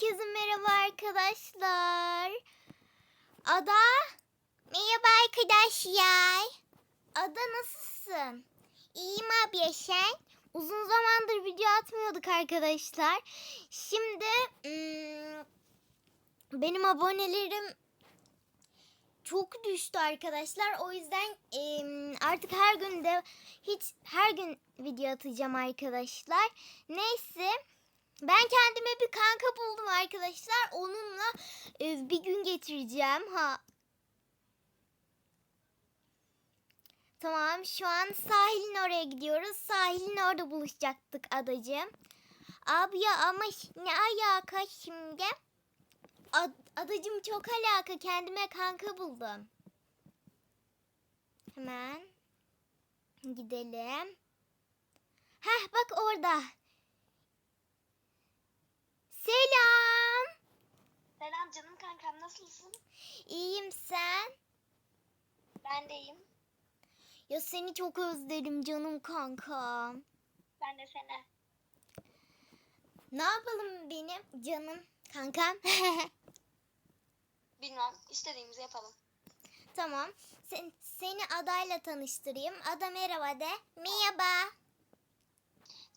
Herkese merhaba arkadaşlar. Ada. Merhaba arkadaşlar. Ada nasılsın? İyiyim abi ya sen? Uzun zamandır video atmıyorduk arkadaşlar. Şimdi benim abonelerim çok düştü arkadaşlar. O yüzden artık her gün de hiç her gün video atacağım arkadaşlar. Neyse ben kendime bir kanka buldum arkadaşlar. Onunla e, bir gün geçireceğim. Ha. Tamam şu an sahilin oraya gidiyoruz. Sahilin orada buluşacaktık adacığım. Abi ya ama ne alaka şimdi? Ad- adacığım çok alaka. Kendime kanka buldum. Hemen gidelim. Heh bak orada. Selam. Selam canım kankam nasılsın? İyiyim sen? Ben de iyiyim. Ya seni çok özledim canım kankam. Ben de seni. Ne yapalım benim canım kankam? Bilmem istediğimizi yapalım. tamam. Sen, seni adayla tanıştırayım. Ada merhaba de. Merhaba.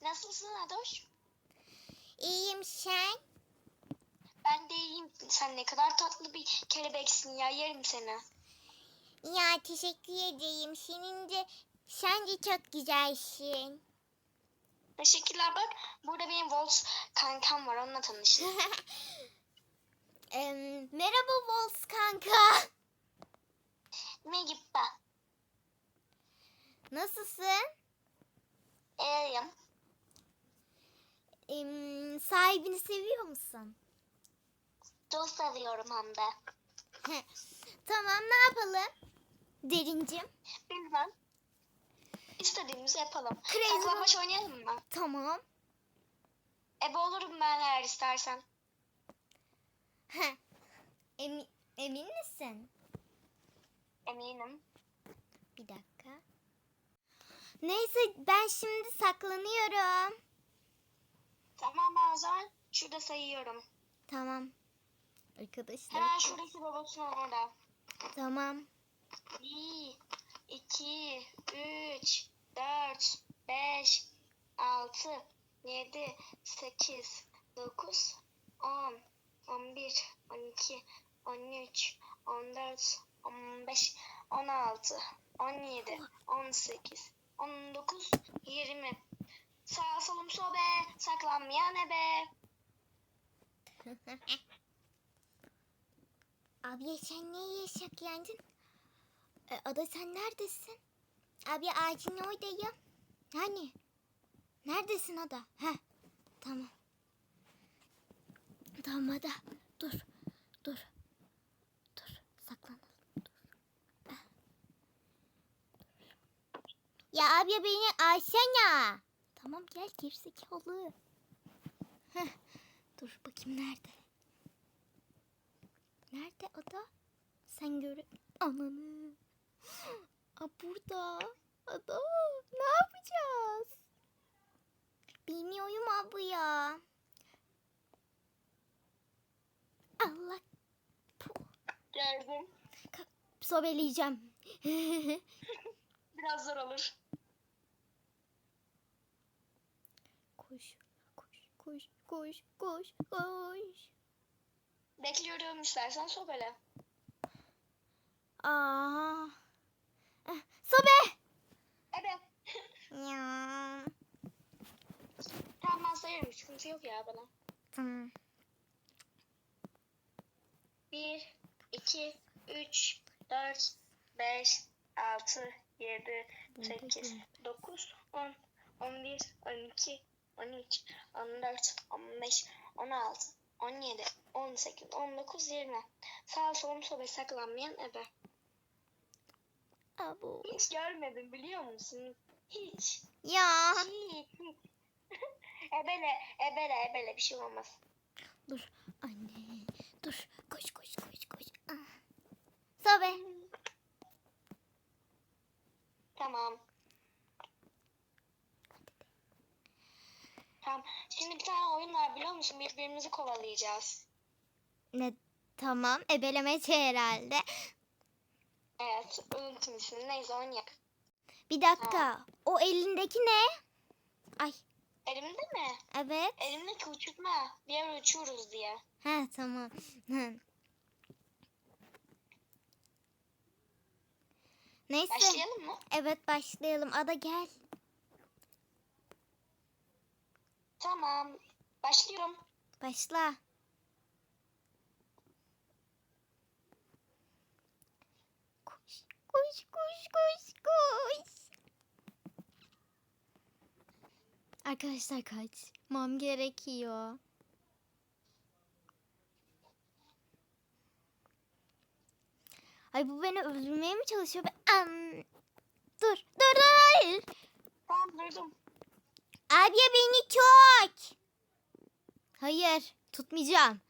Nasılsın Adoş? İyiyim sen? Ben de iyiyim. Sen ne kadar tatlı bir kelebeksin ya yerim seni. Ya teşekkür edeyim. Senin de sen de çok güzelsin. Teşekkürler bak. Burada benim Volts kankam var onunla tanıştım. Em, merhaba Vols kanka. Merhaba. Nasılsın? İyiyim. Em, sahibini seviyor musun? Çok seviyorum hem de. tamam ne yapalım? Derincim. Bilmem. İstediğimizi yapalım. Crazy Saklambaç oynayalım mı? Tamam. Ebe olurum ben eğer istersen. Heh. Emi- emin misin? Eminim. Bir dakika. Neyse ben şimdi saklanıyorum. Tamam ben o zaman şurada sayıyorum. Tamam. Arkadaşlar. Hemen şuradaki robotun orada. Tamam. 1, 2, 3, 4, 5, 6, 7, 8, 9, 10, 11, 12, 13, 14, 15, 16, 17, 18, 19, 20. Sağ solum sobe, saklanmayan ebe. Abi sen niye yaşak yendin? E, Ada sen neredesin? Abi ağacın oradayım. Hani? Neredesin Ada? Heh. Tamam. Tamam Ada. Dur. Dur. Dur. Saklanalım. Dur. Ya abi beni alsana. Tamam gel gerizekalı. Heh. Dur bakayım nerede? Nerede ada? Sen göre... Ananı. Aa, burada. Ada. Ne yapacağız? Bilmiyorum abi ya. Allah. Puh. Geldim. Sobeleyeceğim. Biraz zor olur. koş. Koş. Koş. Koş. Koş. Koş. Bekliyorum istersen sobele. Aa. Sobe. Ebe. Ya. Tamam ben sayarım. Sıkıntı yok ya bana. Tamam. 1, 2, 3, 4, 5, 6, 7, 8, 9, 10, 11, 12, 13, 14, 15, 16, 17, 18, 19, 20. Sağ solum sobe saklanmayan ebe. Abu. Hiç görmedim biliyor musun? Hiç. Ya. Hiç. hiç. ebele, ebele, ebele bir şey olmaz. Dur anne. Dur. Koş koş koş koş. Ah. Sobe. Tamam. Tamam. Şimdi bir tane oyun var biliyor musun? Birbirimizi kovalayacağız. Ne tamam ebelemece herhalde. Unuttum ismini. Neyse oynayalım. Bir dakika. O elindeki ne? Ay Elimde mi? evet. Elimdeki uçurtma. Bir yer uçuyoruz diye. Ha tamam. Neyse. Başlayalım mı? Evet başlayalım. Ada gel. Tamam. Başlıyorum. Başla. Koş, koş, koş, koş. Arkadaşlar kaçmam gerekiyor. Ay bu beni öldürmeye mi çalışıyor? Ben... Am. Dur, dur, dur. hayır. Tamam durdum. Abi beni çok. Hayır, tutmayacağım.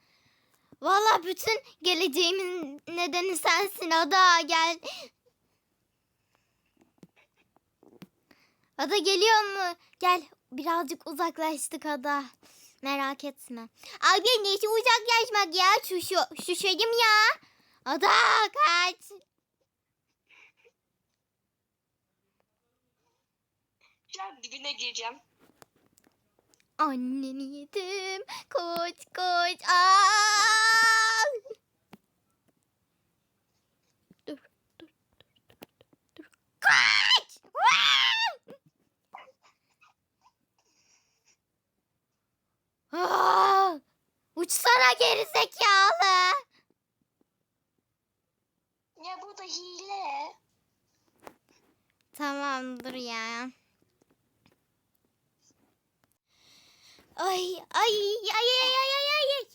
Vallahi bütün geleceğimin nedeni sensin Ada gel. Ada geliyor mu? Gel birazcık uzaklaştık Ada. Merak etme. Abi neyse uzaklaşmak ya? Şu, şu, şuşayım ya. Ada kaç. Şu an dibine gireceğim. Anneni yedim. Koç koç. Aa! Dur dur dur dur dur. dur. Kaç! Aa! Uçsana geri zekalı. Ya bu da hile. Tamamdır ya. Ay ay ay ay ay ay ay. ay.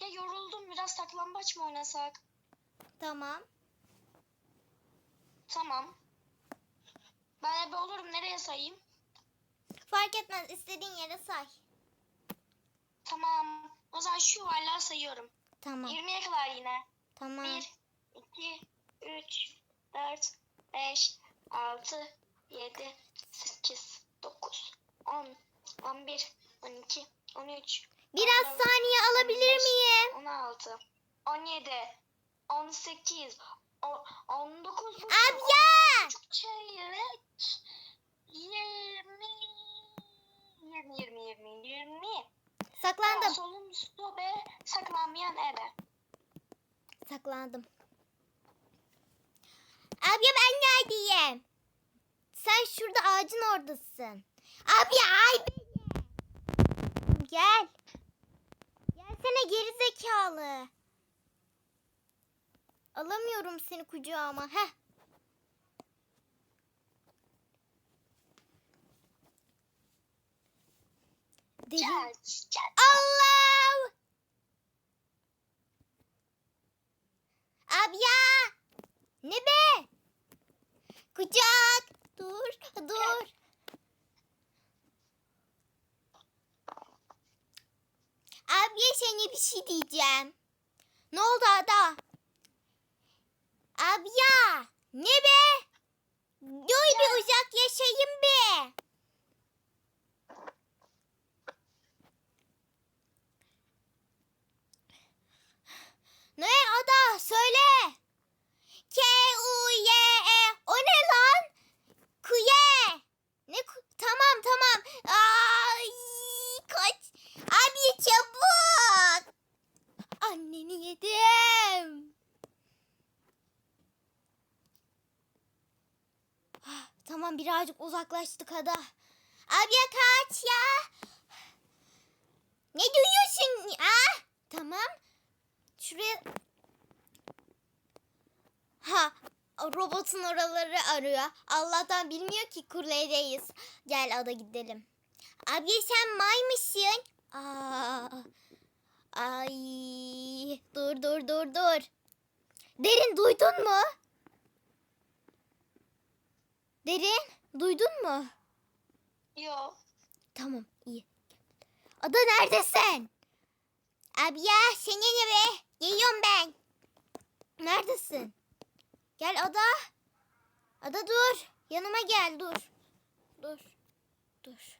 Ya yoruldum. Biraz saklambaç mı oynasak? Tamam. Tamam. Ben ebe olurum. Nereye sayayım? Fark etmez istediğin yere say. Zaman şu yuvarlağı sayıyorum. Tamam. 20'ye kadar yine. Tamam. 1, 2, 3, 4, 5, 6, 7, 8, 9, 10, 11, 12, 13, Biraz 14, saniye alabilir miyim? 16, 17, 18, o- 19, bu- Abi ya! çeyrek, 20, 20, 20, 20, 20. Saklandım. Solun sobe, saklanmayan ebe. Saklandım. Abi ben neredeyim? Sen şurada ağacın oradasın. Abi ay beni. Gel. Gelsene geri zekalı. Alamıyorum seni kucağıma. Heh. Gel. Allah! Abi ya! Ne be? Kucak! Dur, dur. Abi sana bir şey diyeceğim. Ne oldu Ada? Abi ya! Ne be? Dur bir uzak yaşayayım be. Ne Ada söyle. K U Y E o ne lan? Kuye. Ne ku tamam tamam. Ay kaç. Abi çabuk. Anneni yedim. Ah, Tamam birazcık uzaklaştık Ada. Abi kaç ya. Ne duyuyorsun ya? Tamam. Şuraya... Ha robotun oraları arıyor. Allah'tan bilmiyor ki kuledeyiz. Gel ada gidelim. Abi sen may mısın? Aa, ay dur dur dur dur. Derin duydun mu? Derin duydun mu? Yo. Tamam iyi. Ada neredesin? Abi ya senin ne be? Geliyorum ben. Neredesin? Gel Ada. Ada dur. Yanıma gel dur. Dur. Dur.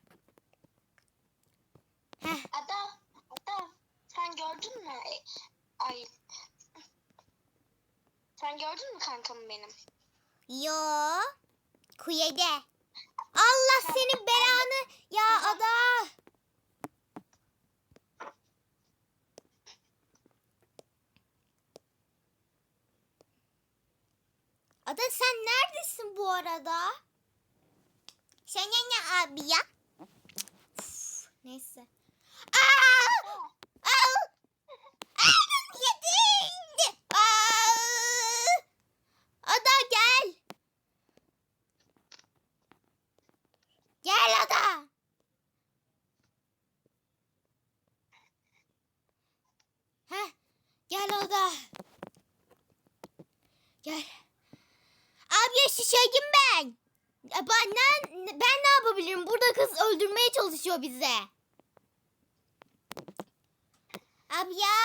Heh. Ada, Ada sen gördün mü? Ay. Sen gördün mü kankamı benim? Yo. Kuyede. Allah senin belanı. Ya ada. Ada sen neredesin bu arada? Sen ne abi ya? Neyse. Aa! Aa! Yedin! Aa! Ada gel. Gel Ada. Heh, gel Ada. Gel. Abi şişeyim ben. Ya Ben ne, ben ne yapabilirim? Burada kız öldürmeye çalışıyor bize. Abi ya.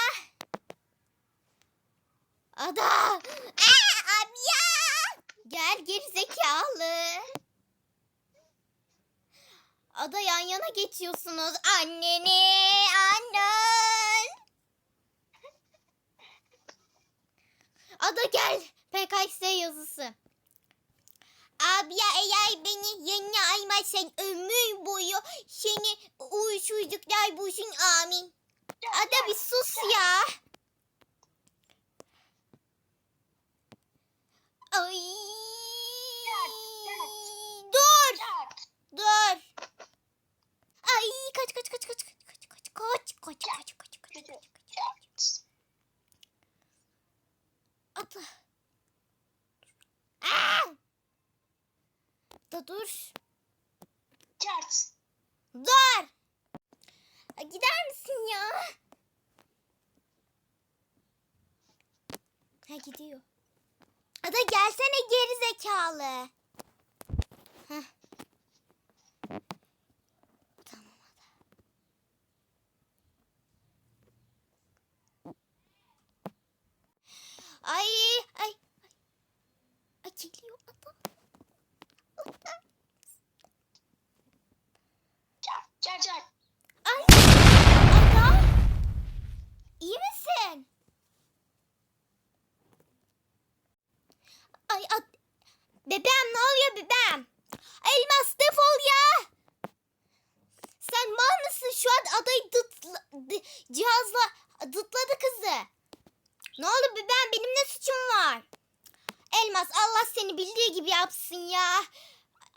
Ada. Aa, abi ya. Gel geri zekalı. Ada yan yana geçiyorsunuz. Anneni, annen. Ada gel. PKX yazısı. Abi ya eğer beni yanına almazsan ömür boyu seni uğursuzluklar bulsun amin. Ada bir sus ya. Gidiyor. Ada gelsene geri zekalı. Tamam Ada. Ay ay. Ay geliyor Ada. Çat. Çat. Çat. Ay. Ada. İyi misin? Ay ad... Bebeğim ne oluyor bebeğim? Elmas defol ya. Sen mal? Şu an adayı dıtla, dı- cihazla dıtladı kızı. Ne oldu bebeğim? Benim ne suçum var? Elmas Allah seni bildiği gibi yapsın ya.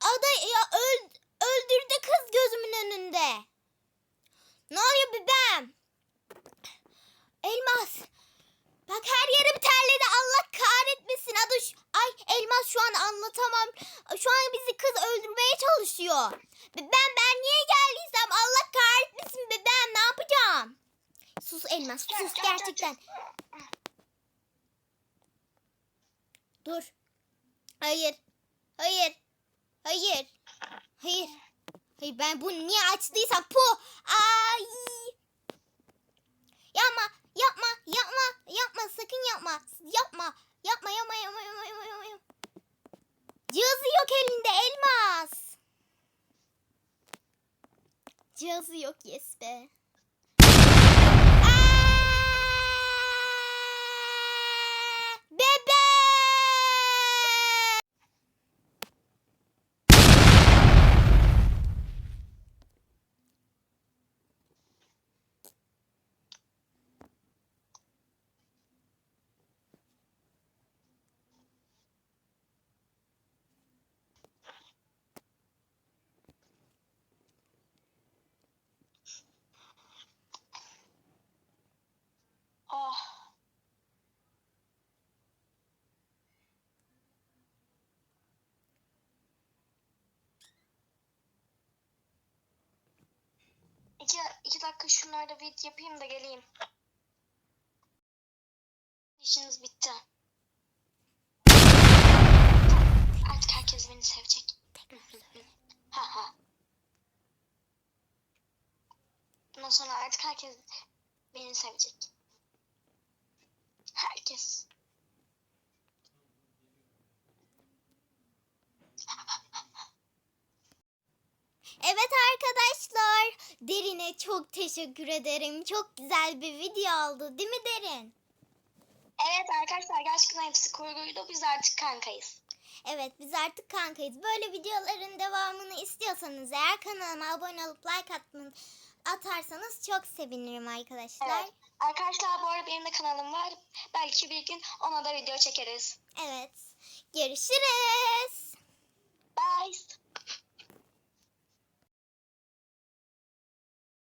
Aday ya öl, öldürdü kız gözümün önünde. Ne oluyor bebeğim? Elmas. Bak her yerim terledi. Allah kahretmesin. Adı şu- Ay Elmas anlatamam. Şu an bizi kız öldürmeye çalışıyor. Ben ben niye geldiysem Allah kahretmesin bebeğim ne yapacağım? Sus Elmas sus gerçekten. Dur. Hayır. Hayır. Hayır. Hayır. Hayır ben bunu niye açtıysam pu. Ay. Yapma, yapma, yapma, Cihazı yok yes be. İki, dakika şunlarda bir yapayım da geleyim. İşiniz bitti. Artık herkes beni sevecek. Ha ha. Bundan sonra artık herkes beni sevecek. Herkes. Evet arkadaşlar. Derin'e çok teşekkür ederim. Çok güzel bir video oldu değil mi Derin? Evet arkadaşlar gerçekten hepsi kurguydu. Biz artık kankayız. Evet biz artık kankayız. Böyle videoların devamını istiyorsanız eğer kanalıma abone olup like atmanı atarsanız çok sevinirim arkadaşlar. Evet. Arkadaşlar bu arada benim de kanalım var. Belki bir gün ona da video çekeriz. Evet. Görüşürüz. Bye.